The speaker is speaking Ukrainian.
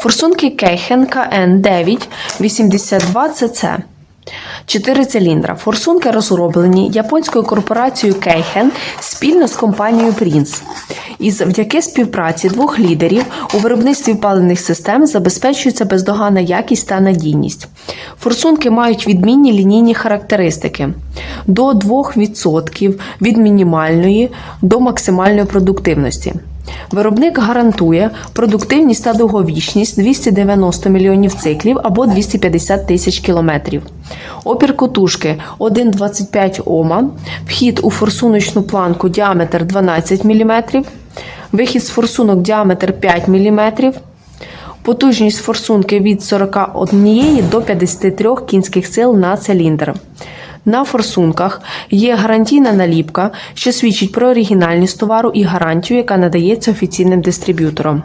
Форсунки Кейхен КН 982 ЦЦ. 4 циліндра. Форсунки розроблені японською корпорацією Кейхен спільно з компанією Prince. І завдяки співпраці двох лідерів у виробництві паливних систем забезпечується бездоганна якість та надійність. Форсунки мають відмінні лінійні характеристики до 2% від мінімальної до максимальної продуктивності. Виробник гарантує продуктивність та довговічність 290 мільйонів циклів або 250 тисяч кілометрів. Опір котушки 1,25 Ома, вхід у форсуночну планку діаметр 12 мм, вихід з форсунок діаметр 5 мм, потужність форсунки від 41 до 53 кінських сил на циліндр. На форсунках є гарантійна наліпка, що свідчить про оригінальність товару і гарантію, яка надається офіційним дистриб'ютором.